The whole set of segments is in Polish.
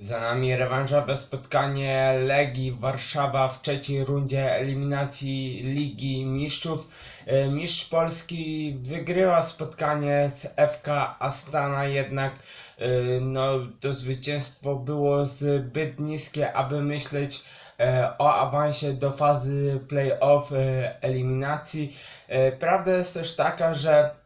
Za nami rewanżowe spotkanie Legii Warszawa w trzeciej rundzie eliminacji Ligi Mistrzów. E, Mistrz Polski wygrywa spotkanie z FK Astana, jednak e, no, to zwycięstwo było zbyt niskie, aby myśleć e, o awansie do fazy play-off eliminacji. Prawda jest też taka, że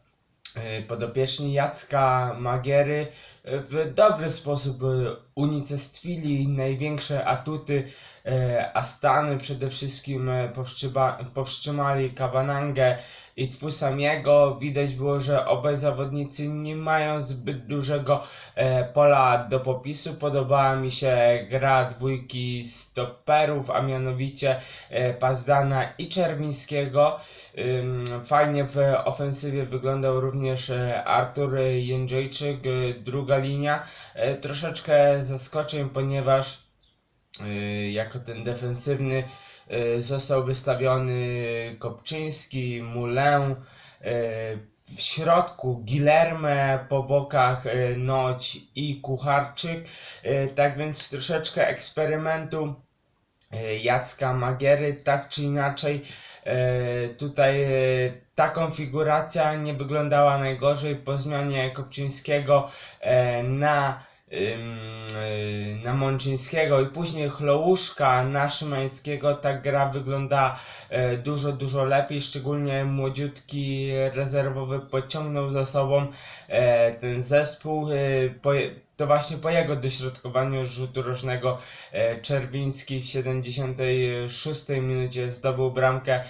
podopieczni Jacka Magiery e, w dobry sposób e, unicestwili największe atuty e, Astany. Przede wszystkim e, powstrzyma, powstrzymali Kabanangę i Twusamiego. Widać było, że obaj zawodnicy nie mają zbyt dużego e, pola do popisu. Podobała mi się gra dwójki stoperów, a mianowicie Pazdana i Czerwińskiego. Fajnie w ofensywie wyglądał również Artur Jędrzejczyk, druga linia. Troszeczkę zaskoczeń, ponieważ jako ten defensywny e, został wystawiony Kopczyński, Mulę, e, w środku Gilerme, po bokach Noć i Kucharczyk. Tak więc troszeczkę eksperymentu Jacka Magiery, tak czy inaczej tutaj ta konfiguracja nie wyglądała najgorzej po zmianie Kopczyńskiego na na Mączyńskiego i później Chlołuszka na Szymańskiego. Ta gra wygląda e, dużo, dużo lepiej, szczególnie młodziutki rezerwowy pociągnął za sobą e, ten zespół, e, to właśnie po jego dośrodkowaniu rzutu rożnego Czerwiński w 76 minucie zdobył bramkę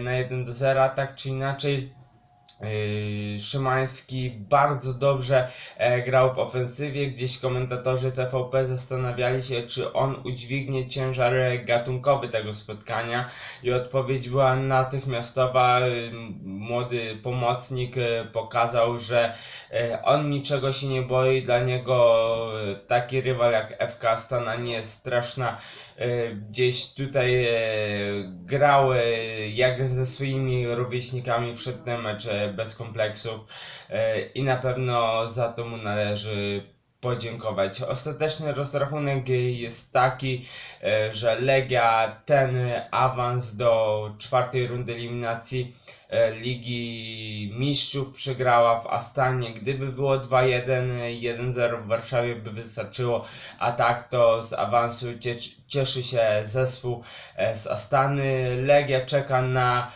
na 1 do 0, tak czy inaczej Szymański bardzo dobrze e, grał w ofensywie. Gdzieś komentatorzy TVP zastanawiali się, czy on udźwignie ciężar gatunkowy tego spotkania i odpowiedź była natychmiastowa. Yy, Młody pomocnik e, pokazał, że e, on niczego się nie boi. Dla niego taki rywal jak FK Astana nie jest straszna. E, Gdzieś tutaj e, grał e, jak ze swoimi rówieśnikami wszedł ten mecz bez kompleksów i na pewno za to mu należy podziękować. Ostateczny rozrachunek jest taki, e, że Legia ten awans do czwartej rundy eliminacji e, Ligi Mistrzów przegrała w Astanie. Gdyby było 2-1, 1-0 w Warszawie by wystarczyło, a tak to z awansu cie- cieszy się zespół e, z Astany. Legia czeka na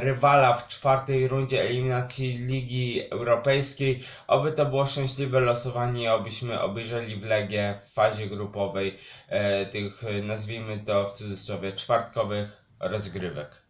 rywala w czwartej rundzie eliminacji Ligi Europejskiej. Oby to było szczęśliwe losowanie, obyśmy obejrzeli w Legię w fazie grupowej e, tych, e, nazwijmy to w cudzysłowie, czwartkowych rozgrywek.